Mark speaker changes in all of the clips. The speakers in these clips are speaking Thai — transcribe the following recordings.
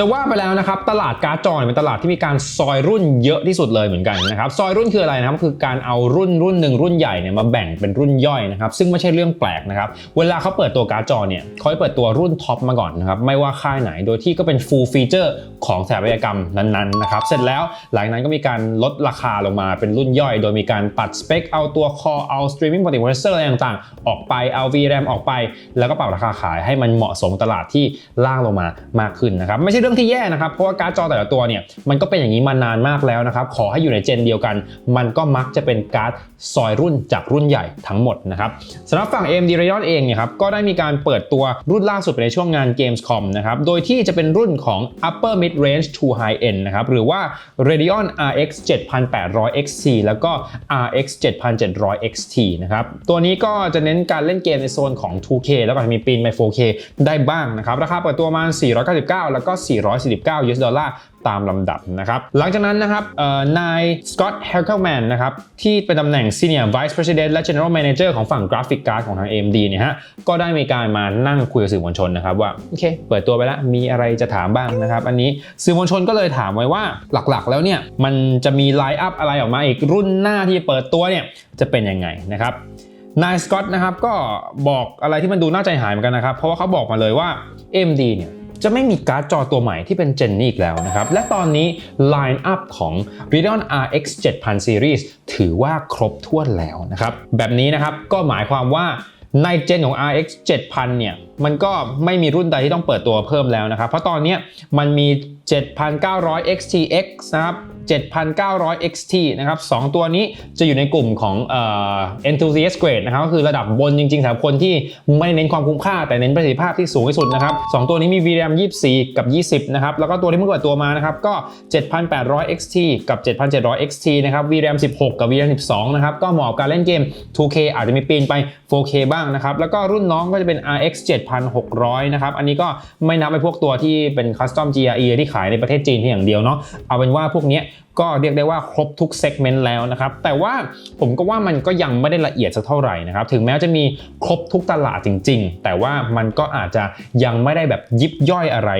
Speaker 1: จะว่าไปแล้วนะครับตลาดการ์ดจอเนี่ยเป็นตลาดที่มีการซอยรุ่นเยอะที่สุดเลยเหมือนกันนะครับซอยรุ่นคืออะไรนะครับคือการเอารุ่นรุ่นหนึ่งรุ่นใหญ่เนี่ยมาแบ่งเป็นรุ่นย่อยนะครับซึ่งไม่ใช่เรื่องแปลกนะครับเวลาเขาเปิดตัวการ์ดจอเนี่ยเขาจะเปิดตัวรุ่นท็อปมาก่อนนะครับไม่ว่าค่ายไหนโดยที่ก็เป็น full feature ของสถาปัตยกรรมนั้นๆนะครับเสร็จแล้วหลังนั้นก็มีการลดราคาลงมาเป็นรุ่นย่อย โดยมีการปัดสเปคเอาตัวคอเอา streaming multiprocessor อะไรต่างๆ ออกไปเอา VRAM ออกไป แล้วก็ปรับราคาขายให้มันเหมาะสมตลาดที่ล่างลงมามากขึ้นนะครับไม่ใช่รื่องที่แย่นะครับ เพราะว่าการ์ดจอแต่ละตัวเนี่ยมันก็เป็นอย่างนี้มานานมากแล้วนะครับ ขอให้อยู่ในเจนเดียวกัน มันก็มักจะเป็นการ์ดซอยรุ่นจากรุ่นใหญ่ทั้งหมดนะครับสำหรับฝั่ง AMD Radeon เองเนี่ยครับก็ได้มีการเปิดตัวรุ่นล่าสุดไปในช่วงงาน Gamescom นะครับโดยที่จะเป็นรุ่นของ upper mid range to high end นะครับหรือว่า Radeon RX 7800 XT แล้วก็ RX 7700 XT นะครับตัวนี้ก็จะเน้นการเล่นเกมในโซนของ 2K แล้วก็มีปีนไป 4K ได้บ้างนะครับราคาเปิดตัวมา 499 แล้วก็4 449 US ดอลลาร์ตามลำดับนะครับ หลังจากนั้นนะครับนายสกอตต์เฮลเ m แมนนะครับที่เป็นตำแหน่ง Senior Vice President และ General Manager ของฝั่งกราฟิกการ์ดของทาง AMD เนี่ยฮะก็ได้มีการมานั่งคุยกับสื่อมวลชนนะครับว่า โอเค เปิดตัวไปแล้วมีอะไรจะถามบ้างนะครับ อันนี้สื่อมวลชนก็เลยถามไว้ว่าหลักๆ แล้วเนี่ยมันจะมีไลน์อัพอะไรออกมาอีกรุ่นหน้าที่เปิดตัวเนี่ยจะเป็นยังไงนะครับนายสกอตต์นะครับก็บอกอะไรที่มันดูน่าใจหายเหมือนกันนะครับ เพราะว่าเขาบอกมาเลยว่า AMD เนี่ย จะไม่มีการ์ดจอตัวใหม่ที่เป็นเจนนี่อีกแล้วนะครับ และตอนนี้ Line Up ของ Radeon RX 7000 Series ถือว่าครบถ้วนแล้วนะครับ แบบนี้นะครับก็หมายความว่าในเจนของ RX 7000 เนี่ย มันก็ไม่มีรุ่นใดที่ต้องเปิดตัวเพิ่มแล้วนะครับ เพราะตอนนี้มันมี 7900 XTX นะครับ 7900 XT นะครับ2ตัวนี้จะอยู่ในกลุ่มของเอ่อ enthusiast grade นะครับก็คือระดับบนจริงๆสำหรับคนที่ไม่เน้นความคุ้มค่า แต่เน้นประสิทธิภาพที่สูงที่สุดนะครับ2ตัวนี้มี VRAM 24 กับ 20 นะครับ แล้วก็ตัวที่เพิ่งเปิดตัวมานะครับก็ 7800 XT กับ 7700 XT นะครับ VRAM 16 กับ VRAM 12 นะครับ ก็เหมาะกับการเล่นเกม 2K อาจจะมีปีนไป 4K บ้างนะครับ แล้วก็รุ่นน้องก็จะเป็น RX 7600 นะครับ อันนี้ก็ไม่นับไปพวกตัวที่เป็น custom GRE ที่ขายในประเทศจีนเพียงอย่างเดียวเนาะเอาเป็นว่าพวกนี้ก็เรียกได้ว่าครบทุกเซกเมนต์แล้วนะครับ แต่ว่าผมก็ว่ามันก็ยังไม่ได้ละเอียดสักเท่าไหร่นะครับ ถึงแม้จะมีครบทุกตลาดจริง ๆ แต่ว่ามันก็อาจจะยังไม่ได้แบบยิบย่อยอะไร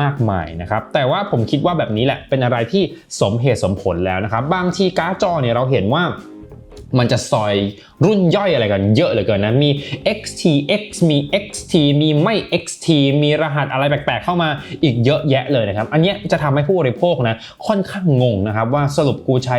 Speaker 1: มากมายนะครับ แต่ว่าผมคิดว่าแบบนี้แหละเป็นอะไรที่สมเหตุสมผลแล้วนะครับ บางทีการ์ดจอเนี่ยเราเห็นว่า มันจะซอยรุ่นย่อยอะไรกันเยอะเหลือเกินนะ มี XTX มี XT มีไม่ XT มีรหัสอะไรแปลกๆ เข้ามาอีกเยอะแยะเลยนะครับ อันนี้จะทำให้ผู้บริโภคนะค่อนข้างงงนะครับว่าสรุปกูใช้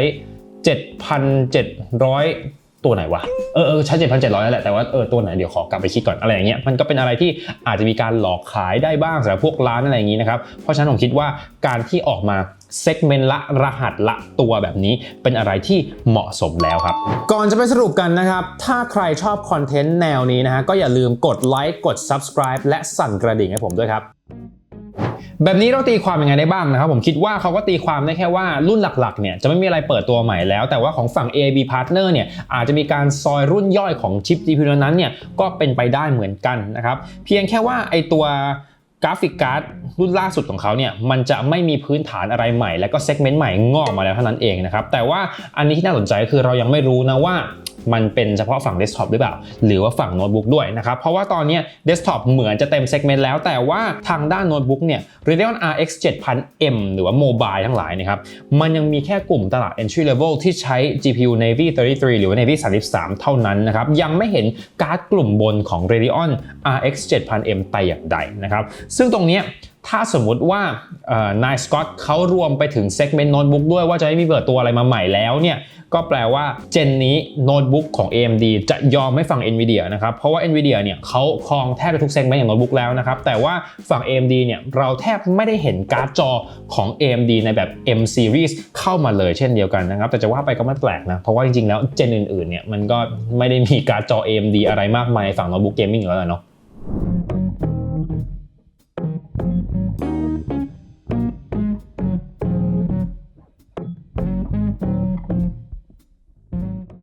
Speaker 1: 7,700 ตัวไหนวะเออเออใช้7,700นั่นแหละแต่ว่าเออตัวไหนเดี๋ยวขอกลับไปคิดก่อนอะไรอย่างเงี้ยมันก็เป็นอะไรที่อาจจะมีการหลอกขายได้บ้างสำหรับพวกร้านอะไรอย่างงี้นะครับเพราะฉะนั้นผมคิดว่าการที่ออกมาเซกเมนต์ละรหัสละตัวแบบนี้เป็นอะไรที่เหมาะสมแล้วครับ ก่อนจะไปสรุปกันนะครับ ถ้าใครชอบคอนเทนต์แนวนี้นะฮะก็อย่าลืมกดไลค์กด subscribe และสั่นกระดิ่งให้ผมด้วยครับ แบบนี้เราตีความยังไงได้บ้างนะครับ ผมคิดว่าเขาก็ตีความได้แค่ว่ารุ่นหลักๆเนี่ยจะไม่มีอะไรเปิดตัวใหม่แล้ว แต่ว่าของฝั่ง AB Partner เนี่ยอาจจะมีการซอยรุ่นย่อยของชิป GPU นั้นเนี่ยก็เป็นไปได้เหมือนกันนะครับเพียงแค่ว่าไอตัวกราฟิกการ์ดรุ่นล่าสุดของเขาเนี่ยมันจะไม่มีพื้นฐานอะไรใหม่ และก็เซกเมนต์ใหม่งอกมาแล้วเท่านั้นเองนะครับแต่ว่าอันนี้ที่น่าสนใจคือเรายังไม่รู้นะว่า มันเป็นเฉพาะฝั่งเดสก์ท็อปหรือเปล่า หรือว่าฝั่งโน้ตบุ๊กด้วยนะครับ เพราะว่าตอนนี้เดสก์ท็อปเหมือนจะเต็มเซกเมนต์แล้ว แต่ว่าทางด้านโน้ตบุ๊กเนี่ย Radeon RX 7000M หรือว่าโมบายทั้งหลายนะครับ มันยังมีแค่กลุ่มตลาด entry level ที่ใช้ GPU Navy 33 หรือว่า Navy 33 เท่านั้นนะครับ ยังไม่เห็นการ์ดกลุ่มบนของ Radeon RX 7000M แต่อย่างใดนะครับ ซึ่งตรงนี้ ถ้าสมมุติว่านายสกอตเขารวมไปถึงเซกเมนต์โน้ตบุ๊กด้วยว่าจะไม่มีเปิดตัวอะไรมาใหม่แล้วเนี่ยก็แปลว่าเจนนี้โน้ตบุ๊กของ AMD จะยอมไม่ฝั่ง NVIDIA นะครับ เพราะว่า NVIDIA เนี่ยเขาครองแทบจะทุกเซกเมนต์อย่างโน้ตบุ๊กแล้วนะครับ แต่ว่าฝั่ง AMD เนี่ยเราแทบไม่ได้เห็นการ์ดจอของ AMD ในแบบ M series เข้ามาเลยเช่นเดียวกันนะครับ แต่จะว่าไปก็ไม่แปลกนะ เพราะว่าจริงๆแล้วเจนอื่นๆเนี่ยมันก็ไม่ได้มีการ์ดจอ AMD อะไรมากมายฝั่งโน้ตบุ๊กเกมมิ่งอยู่แล้วเนาะ